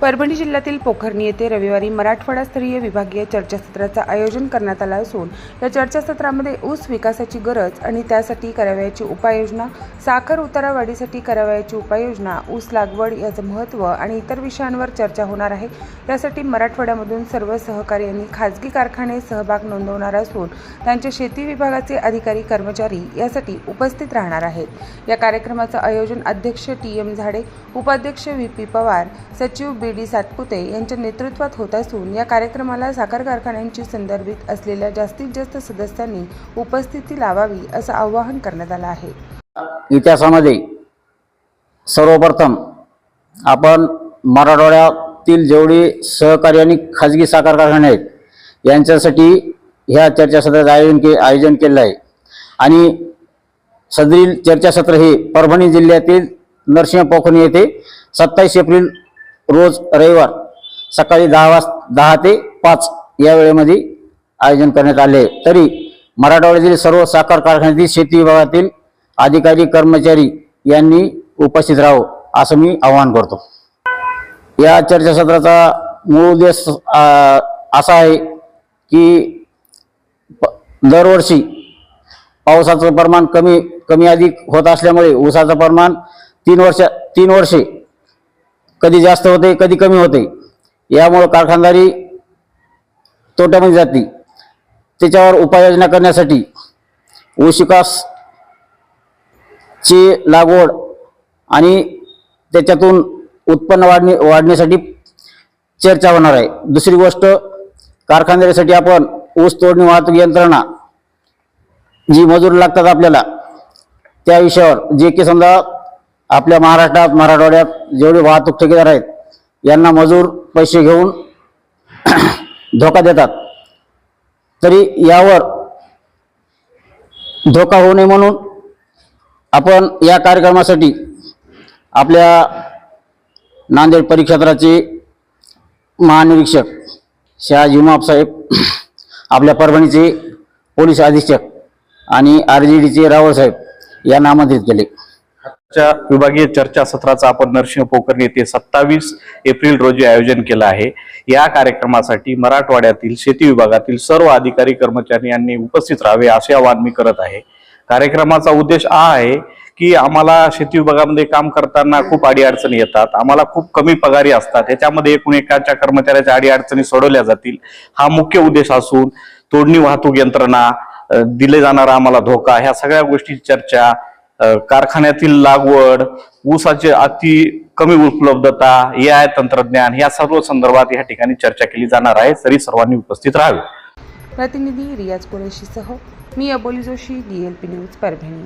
परभणी जिल्ह्यातील पोखर्णी येथे रविवारी मराठवाडास्तरीय विभागीय चर्चासत्राचं आयोजन करण्यात आलं असून या चर्चासत्रामध्ये ऊस विकासाची गरज आणि त्यासाठी करावयाची उपाययोजना साखर उतारा वाढीसाठी करावयाची उपाययोजना ऊस लागवड याचं महत्त्व आणि इतर विषयांवर चर्चा होणार आहे. यासाठी मराठवाड्यामधून सर्व सहकार्यांनी आणि खाजगी कारखाने सहभाग नोंदवणार असून त्यांचे शेती विभागाचे अधिकारी कर्मचारी यासाठी उपस्थित राहणार आहेत. या कार्यक्रमाचं आयोजन अध्यक्ष टी एम झाडे उपाध्यक्ष व्ही पी पवार सचिव बी डी सातपुते यांच्या नेतृत्वात होत असून या कार्यक्रमाला साखर कारखान्यांची संदर्भित असलेल्या जास्तीत जास्त सदस्यांनी उपस्थिती लावावी असं आवाहन करण्यात आलं आहे. इतिहासामध्ये सर्वप्रथम आपण मराठवाड्यातील जेवढे सहकारी आणि खाजगी साखर कारखाने आहेत यांच्यासाठी ह्या चर्चासत्राचं आयोजन के आयोजन केलं आहे. आणि सदरील चर्चासत्र हे परभणी जिल्ह्यातील नरसिंह पोखणी येथे सत्तावीस एप्रिल रोज रविवार सकाळी दहा वाज दहा ते पाच या वेळेमध्ये आयोजन करण्यात आले. तरी मराठवाड्यातील सर्व साखर कारखान्यातील शेती विभागातील अधिकारी कर्मचारी यांनी उपस्थित राहावं असं मी आवाहन करतो. या चर्चासत्राचा मूळ उद्देश असा आहे की प- दरवर्षी पावसाचं प्रमाण कमी कमी अधिक होत असल्यामुळे ऊसाचं प्रमाण तीन वर्ष तीन वर्षे कधी जास्त होते कधी कमी होते. यामुळं कारखानदारी तोट्यामध्ये जाते. त्याच्यावर उपाययोजना करण्यासाठी ऊशिकास ची लागवड आणि त्याच्यातून उत्पन्न वाढणे वाढण्यासाठी चर्चा होणार आहे. दुसरी गोष्ट कारखानदारीसाठी आपण ऊस तोडणी वाहतूक यंत्रणा जी मजूर लागतात आपल्याला त्या विषयावर जे की समजा आपल्या महाराष्ट्रात मराठवाड्यात जेवढे वाहतूक ठेकेदार आहेत यांना मजूर पैसे घेऊन धोका देतात. तरी यावर धोका होऊ नये म्हणून आपण या कार्यक्रमासाठी आपल्या नांदेड परिक्षेत्राचे महानिरीक्षक शहाजी उमाप साहेब आपल्या परभणीचे पोलीस अधीक्षक आणि आर जी डीचे रावळ साहेब यांना आमंत्रित केले. विभागीय चर्चासत्राचं आपण नरसिंह पोखर्णी येथे सत्तावीस एप्रिल रोजी आयोजन केलं आहे. या कार्यक्रमासाठी मराठवाड्यातील शेती विभागातील सर्व अधिकारी कर्मचारी यांनी उपस्थित राहावे असे आवाहन मी करत आहे. कार्यक्रमाचा उद्देश हा आहे की आम्हाला शेती विभागामध्ये काम करताना खूप अडीअडचणी येतात. आम्हाला खूप कमी पगारी असतात. याच्यामध्ये एकूण एकाच्या कर्मचाऱ्याच्या अडीअडचणी सोडवल्या जातील. हा मुख्य उद्देश असून तोडणी वाहतूक यंत्रणा दिले जाणारा आम्हाला धोका ह्या सगळ्या गोष्टी चर्चा कारखान्यातील लागवड ऊसाची अति कमी उपलब्धता ए आय तंत्रज्ञान या सर्व संदर्भात या ठिकाणी चर्चा केली जाणार आहे. तरी सर्वांनी उपस्थित राहावे. प्रतिनिधी रियाज कुरेशीसह मी अबोली जोशी डीएलपी न्यूज परभणी.